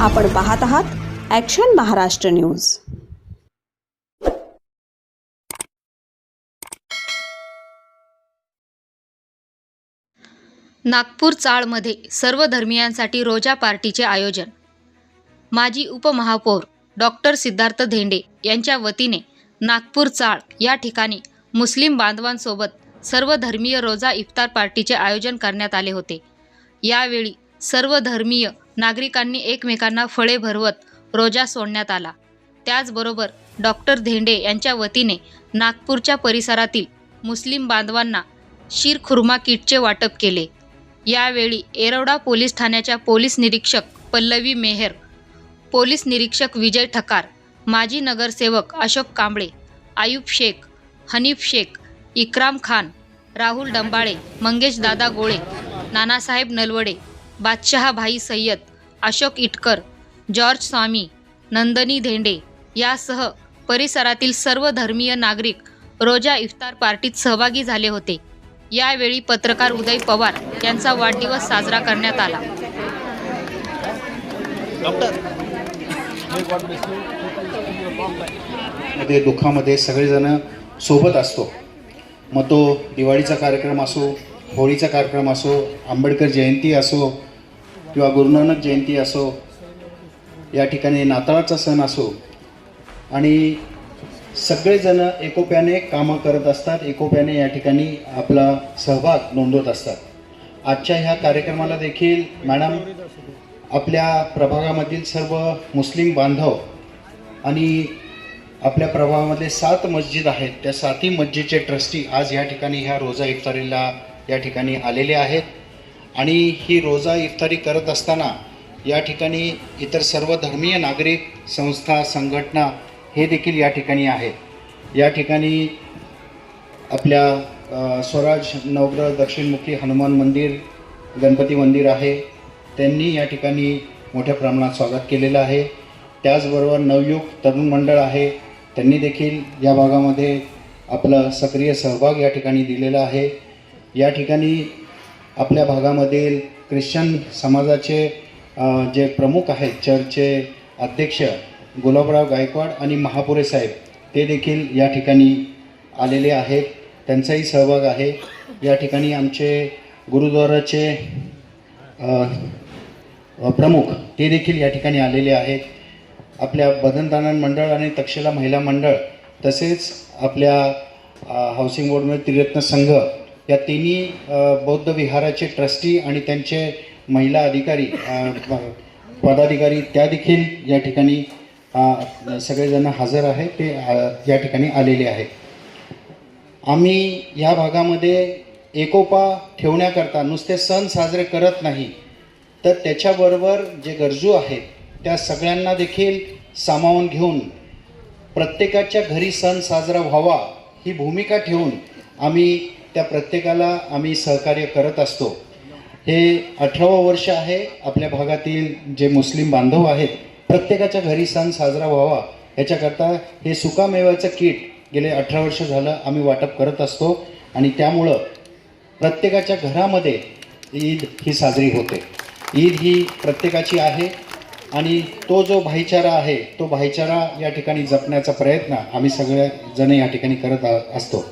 आपण पाहत आहात ॲक्शन महाराष्ट्र न्यूज नागपूर चाळमध्ये सर्व धर्मियांसाठी रोजा पार्टीचे आयोजन. माजी उपमहापौर डॉक्टर सिद्धार्थ धेंडे यांच्या वतीने नागपूर चाळ या ठिकाणी मुस्लिम बांधवांसोबत सर्व धर्मीय रोजा इफ्तार पार्टीचे आयोजन करण्यात आले होते. यावेळी सर्व धर्मीय नागरिकांनी एकमेकांना फळे भरवत रोजा सोडण्यात आला. त्याचबरोबर डॉक्टर धेंडे यांच्या वतीने नागपूरच्या परिसरातील मुस्लिम बांधवांना शिरखुर्मा किटचे वाटप केले. यावेळी एरोडा पोलीस ठाण्याच्या पोलीस निरीक्षक पल्लवी मेहर पोलीस निरीक्षक विजय ठकार माजी नगरसेवक अशोक कांबळे आयुब शेख हनीफ शेख इक्राम खान राहुल डंबाळे मंगेश दादा गोळे नानासाहेब नलवडे बादशहा भाई सय्यद अशोक इटकर जॉर्ज स्वामी नंदनी धेंडे यासह परिसरातील सर्व धर्मीय नागरिक रोजा इफ्तार पार्टीत सहभागी झाले होते. यावेळी पत्रकार उदय पवार यांचा वाढदिवस साजरा करण्यात आला. मध्ये दुःखामध्ये सगळेजण सोबत असतो. मग तो दिवाळीचा कार्यक्रम असो होळीचा कार्यक्रम असो आंबेडकर जयंती असो किंवा गुरुनानक जयंती असो या ठिकाणी नाताळाचा सण असो आणि सगळेजण एकोप्याने कामं करत असतात एकोप्याने या ठिकाणी आपला सहभाग नोंदवत असतात. आजच्या ह्या कार्यक्रमाला देखील मॅडम आपल्या प्रभागामधील सर्व मुस्लिम बांधव आणि आपल्या प्रभागामधले सात मस्जिद आहेत त्या सातही मस्जिदचे ट्रस्टी आज या ठिकाणी ह्या रोजा इफ्तारीला या ठिकाणी आलेले आहेत. आणि ही रोजा इफ्तारी करत असताना या ठिकाणी इतर सर्व धर्मीय नागरिक संस्था संघटना हे देखील या ठिकाणी आहेत. या ठिकाणी आपल्या स्वराज नवग्रह दक्षिणमुखी हनुमान मंदिर गणपती मंदिर आहे. त्यांनी या ठिकाणी मोठ्या प्रमाणात स्वागत केलेलं आहे. त्याचबरोबर नवयुग तरुण मंडळ आहे. त्यांनी देखील या भागामध्ये आपला सक्रिय सहभाग या ठिकाणी दिलेला आहे. या ठिकाणी आपल्या भागामधील ख्रिश्चन समाजाचे जे प्रमुख आहेत चर्चचे अध्यक्ष गुलाबराव गायकवाड आणि महापुरे साहेब ते देखील या ठिकाणी आलेले आहेत. त्यांचाही सहभाग आहे. या ठिकाणी आमचे गुरुद्वाराचे प्रमुख ते देखील या ठिकाणी आलेले आहेत. आपल्या बदनदानन मंडळ आणि तक्षशिला महिला मंडळ तसेच आपल्या हाऊसिंग बोर्डमध्ये त्रिरत्न संघ या तिन्ही बौद्ध विहाराचे ट्रस्टी आणि त्यांचे महिला अधिकारी पदाधिकारी त्या देखील या ठिकाणी सगळेजण हजर आहे ते या ठिकाणी आलेले आहेत. आम्ही या भागामध्ये एकोपा ठेवण्याकरता नुसते सण साजरे करत नाही तर त्याच्याबरोबर जे गरजू आहेत त्या सगळ्यांना देखील सामावून घेऊन प्रत्येकाच्या घरी सण साजरा व्हावा ही भूमिका ठेवून आम्ही त्या प्रत्येकाला आम्ही सहकार्य करत असतो. हे अठरावं वर्ष आहे आपल्या भागातील जे मुस्लिम बांधव आहेत प्रत्येकाच्या घरी सण साजरा व्हावा याच्याकरता हे सुकामेव्याचं किट गेले अठरा वर्ष झालं आम्ही वाटप करत असतो आणि त्यामुळं प्रत्येकाच्या घरामध्ये ईद ही साजरी होते. ईद ही प्रत्येकाची आहे आणि तो जो भाईचारा आहे तो भाईचारा या ठिकाणी जपण्याचा प्रयत्न आम्ही सगळे जण या ठिकाणी करत आ- असतो.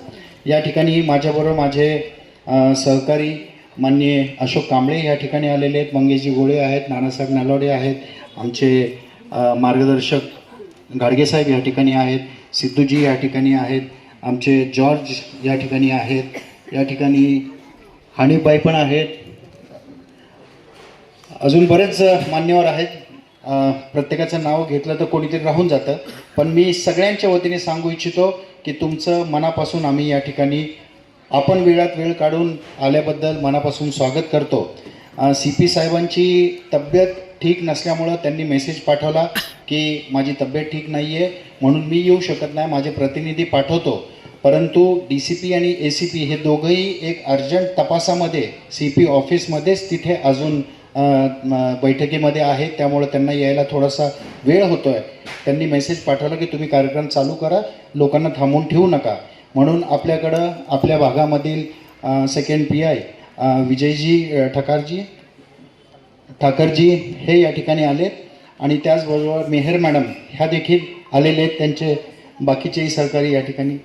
या ठिकाणी माझ्याबरोबर माझे सहकारी माननीय अशोक कांबळे या ठिकाणी आलेले आहेत. मंगेशजी गोळे आहेत नानासाहेब नालोडे आहेत आमचे मार्गदर्शक गाडगेसाहेब या ठिकाणी आहेत सिद्धूजी या ठिकाणी आहेत आमचे जॉर्ज या ठिकाणी आहेत या ठिकाणी हानिफबाई पण आहेत. अजून बरेच मान्यवर आहेत. प्रत्येकाचं नाव घेतलं तर कोणीतरी राहून जातं. पण मी सगळ्यांच्या वतीने सांगू इच्छितो की तुमचं मनापासून आम्ही या ठिकाणी आपण वेळात वेळ काढून आल्याबद्दल मनापासून स्वागत करतो. सी पी साहेबांची तब्येत ठीक नसल्यामुळं त्यांनी मेसेज पाठवला की माझी तब्येत ठीक नाही आहे म्हणून मी येऊ शकत नाही माझे प्रतिनिधी पाठवतो. परंतु डी सी पी आणि ए सी पी हे दोघंही एक अर्जंट तपासामध्ये सी पी ऑफिसमध्येच तिथे अजून बैठकीमध्ये आहेत त्यामुळं त्यांना यायला थोडासा वेळ होतो आहे त्यांनी मेसेज पाठवला की तुम्ही कार्यक्रम चालू करा लोकांना थांबून ठेवू नका. म्हणून आपल्याकडं आपल्या भागामधील second P I Vijayji Thakarji Thakarji हे या ठिकाणी आलेत. आणि त्याचबरोबर मेहर मॅडम ह्या देखील आलेले आहेत. त्यांचे बाकीचेही सहकारी या ठिकाणी.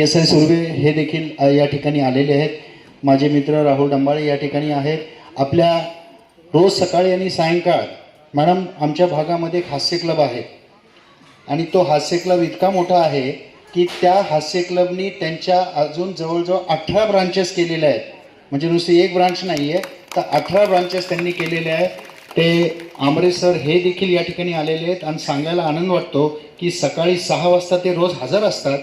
एस एन सुर्वे हे देखील या ठिकाणी आलेले आहेत. माझे मित्र राहुल डंबाळे या ठिकाणी आहेत. आपल्या रोज सकाळी आणि सायंकाळ मॅडम आमच्या भागामध्ये एक हास्य क्लब आहे. आणि तो हास्य क्लब इतका मोठा आहे की त्या हास्य क्लबनी त्यांच्या अजून जवळजवळ अठरा ब्रांचेस केलेल्या आहेत. म्हणजे नुसती एक ब्रांच नाही आहे तर अठरा ब्रांचेस त्यांनी केलेले आहेत. ते आमरे सर हे देखील या ठिकाणी आलेले आहेत आणि सांगायला आनंद वाटतो की सकाळी सहा वाजता ते रोज हजर असतात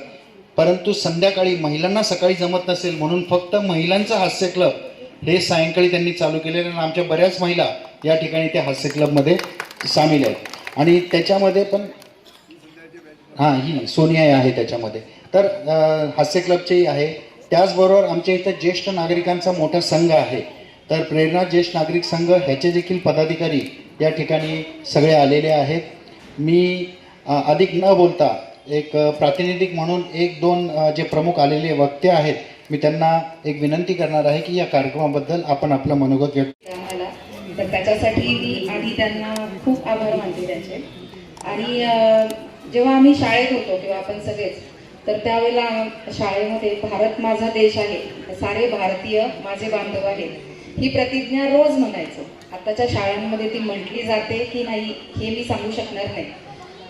परंतु संध्याकाळी महिलांना सकाळी जमत नसेल म्हणून फक्त महिलांचं हास्य क्लब हे सायंकाळी त्यांनी चालू केलेलं आणि आमच्या बऱ्याच महिला या ठिकाणी ते हास्य क्लबमध्ये सामील आहेत. आणि त्याच्यामध्ये पण हां ही सोनिया आहे त्याच्यामध्ये. तर हास्य क्लबचेही आहे. त्याचबरोबर आमच्या इथं ज्येष्ठ नागरिकांचा मोठा संघ आहे. तर प्रेरणा ज्येष्ठ नागरिक संघ ह्याचे देखील पदाधिकारी या ठिकाणी सगळे आलेले आहेत. मी अधिक न बोलता एक प्रातिनिधिक म्हणून एक दोन जे प्रमुख आलेले वक्ते आहेत मी त्यांना एक विनंती करणार आहे की या कार्यक्रमाबद्दल आपण आपलं मनोगत व्यक्त तर त्याच्यासाठी मी आधी त्यांना खूप आभार मानते त्यांचे. आणि जेव्हा आम्ही शाळेत होतो किंवा आपण सगळेच तर त्यावेळेला शाळेमध्ये भारत माझा देश आहे सारे भारतीय माझे बांधव आहेत. ही प्रतिज्ञा रोज म्हणायचो. आताच्या शाळांमध्ये ती म्हटली जाते की नाही हे मी सांगू शकणार नाही.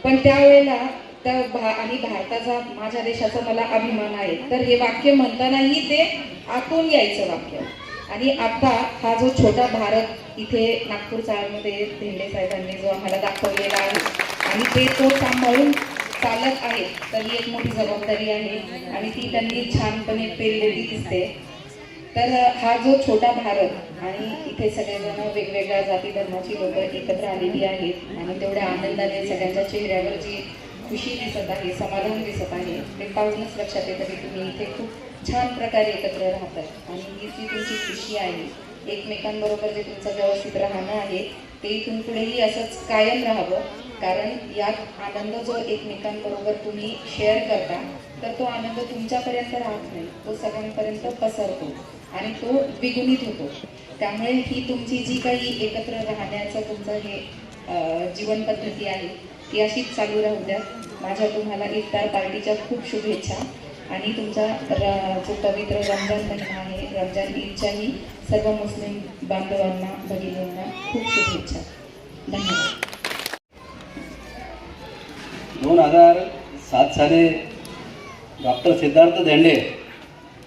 पण त्यावेळेला त्या भा आणि भारताचा माझ्या देशाचा मला अभिमान आहे. तर हे वाक्य म्हणतानाही ते आतून यायचं वाक्य. आणि आता हा जो छोटा भारत इथे नागपूर चाळमध्ये धेंडे साहेबांनी जो आम्हाला दाखवलेला आहे आणि ते तो सांभाळून चालत आहे तर ही एक मोठी जबाबदारी आहे आणि ती त्यांनी छानपणे पेरलेली दिसते. तर हा जो छोटा भारत आणि इथे सगळेजण वेगवेगळ्या जाती धर्माची लोक एकत्र आलेली आहेत आणि तेवढ्या आनंदाने सगळ्यांच्या चेहऱ्यावर जी खुशी दिसत आहे समाधान दिसत आहे ते पाहूनच लक्षात येतं की तुम्ही इथे खूप छान प्रकारे एकत्र राहतात. आणि ही जी तुमची खुशी आहे एकमेकांबरोबर जे तुमचं व्यवस्थित राहणं आहे ते इथून पुढेही असंच कायम राहावं. कारण यात आनंद जो एकमेकांबरोबर तुम्ही शेअर करता तर तो आनंद तुमच्यापर्यंत राहत नाही. तो सगळ्यांपर्यंत पसरतो आणि तो द्विगुणित होतो. त्यामुळे ही तुमची जी काही एकत्र राहण्याचं तुमचं हे जीवनपद्धती जीवन पद्धती आहे ती अशीच चालू राहू द्या. माझ्या तुम्हाला इफ्तार पार्टीच्या खूप शुभेच्छा. आणि तुमचा र जो पवित्र रमजान महिना आहे रमजान ईदच्याही सर्व मुस्लिम बांधवांना भगिनींना खूप शुभेच्छा. धन्यवाद. दोन हजार सात साली डॉक्टर सिद्धार्थ धेंडे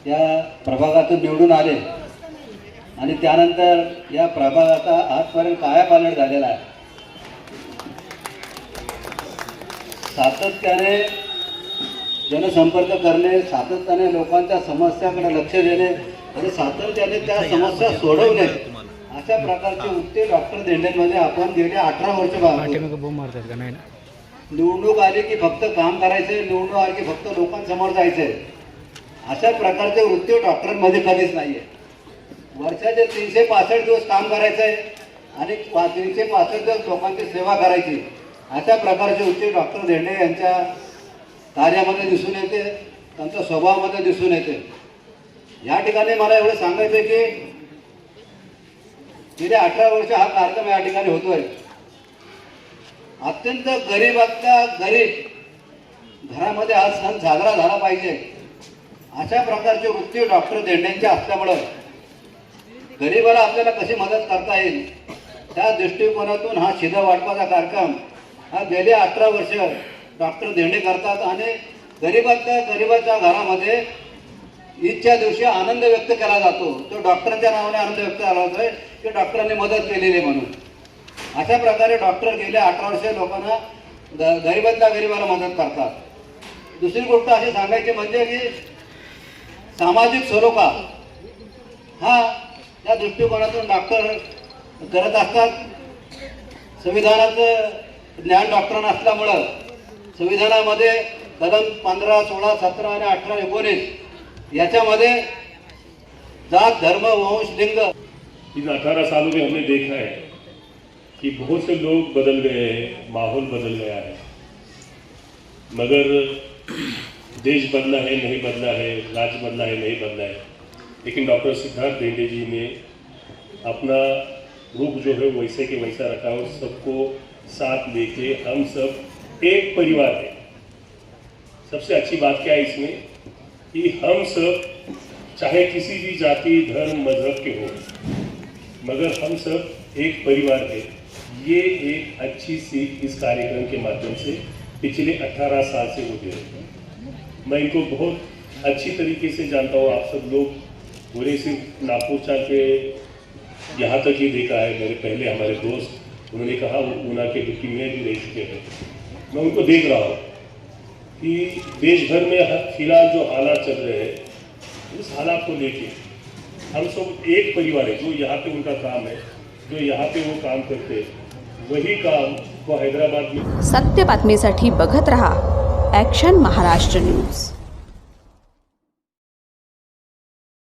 या प्रभागातून निवडून आले आणि त्यानंतर या प्रभागाचा आजपर्यंत कायापालट झालेला आहे. सातत्याने जनसंपर्क करणे सातत्याने लोकांच्या समस्याकडे लक्ष देणे आणि सातत्याने त्या समस्या सोडवणे. अशा प्रकारचे वृत्ती डॉक्टर धेंडेंमध्ये आपण गेले अठरा वर्ष निवडणूक आली की फक्त काम करायचंय निवडणूक आली की फक्त लोकांसमोर जायचंय अशा प्रकारचे वृत्ती डॉक्टरांमध्ये कधीच नाहीये. वर्षाचे तीनशे पासष्ट दिवस काम करायचंय आणि पा- तीनशे पासष्ट दिवस लोकांची सेवा करायची. अशा प्रकारची वृत्ती डॉक्टर धेंडे यांच्या कार्यामध्ये दिसून येते त्यांच्या स्वभावामध्ये दिसून येते. या ठिकाणी मला एवढं सांगायचं आहे की गेल्या अठरा वर्ष हा कार्यक्रम या ठिकाणी होतोय. अत्यंत गरीबातल्या गरीब घरामध्ये हा सण साजरा झाला पाहिजे. अशा प्रकारचे वृत्ती डॉक्टर देंड्यांच्या असल्यामुळं गरीबाला आपल्याला कशी मदत करता येईल त्या दृष्टिकोनातून हा शिधा वाटपाचा कार्यक्रम हा गेल्या अठरा वर्ष डॉक्टर देणे करतात आणि गरीबातल्या गरीबाच्या घरामध्ये ईदच्या दिवशी आनंद व्यक्त केला जातो. तो डॉक्टरांच्या नावाने आनंद व्यक्त केला जातोय. की डॉक्टरांनी मदत केलेली आहे म्हणून. अशा प्रकारे डॉक्टर गेले अठरा वर्षे लोकांना ग गरिबातल्या गरिबाला मदत करतात. दुसरी गोष्ट अशी सांगायची म्हणजे की सामाजिक सरोपा हा या दृष्टिकोनातून डॉक्टर करत असतात. संविधानाचं ज्ञान डॉक्टरांना असल्यामुळं संविधानामध्ये कलम पंधरा सोळा सतरा आणि अठरा एकोणीस याच्यामध्ये जात धर्म वंश लिंग. इन 18 सालों में हमने देखा है कि बहुत से लोग बदल गए हैं माहौल बदल गया है। मगर देश बदला है नहीं बदला है राज्य बदला है नहीं बदला है। लेकिन डॉक्टर सिद्धार्थ देंडे जी ने अपना रूप जो है वैसे के वैसा रखा और सबको साथ लेके हम सब एक परिवार है। सबसे अच्छी बात क्या है इसमें? कि हम सब, चाहे किसी भी जाति, धर्म, मज़हब के हो, मगर हम सब एक परिवार है। ये एक अच्छी सीख इस कार्यक्रम के माध्यम से पिछले 18 साल से होते रहे मैं इनको बहुत अच्छी तरीके से जानता हूँ। आप सब लोग पूरे नागपुर चाल के यहाँ तक ही देखा है। मेरे पहले हमारे दोस्त, उन्होंने कहा वो ऊना के डिप्टी में भी रह चुके हैं। मैं उनको देख रहा हूँ कि देश भर में फ़िलहाल जो हालात चल रहे हैं उस हालात को लेके हम सब एक परिवार है, जो यहाँ पे उनका काम है, जो यहाँ पे वो काम करते हैं, वही काम वो हैदराबाद में। सत्य बातमीसाठी बघत रहा एक्शन महाराष्ट्र न्यूज़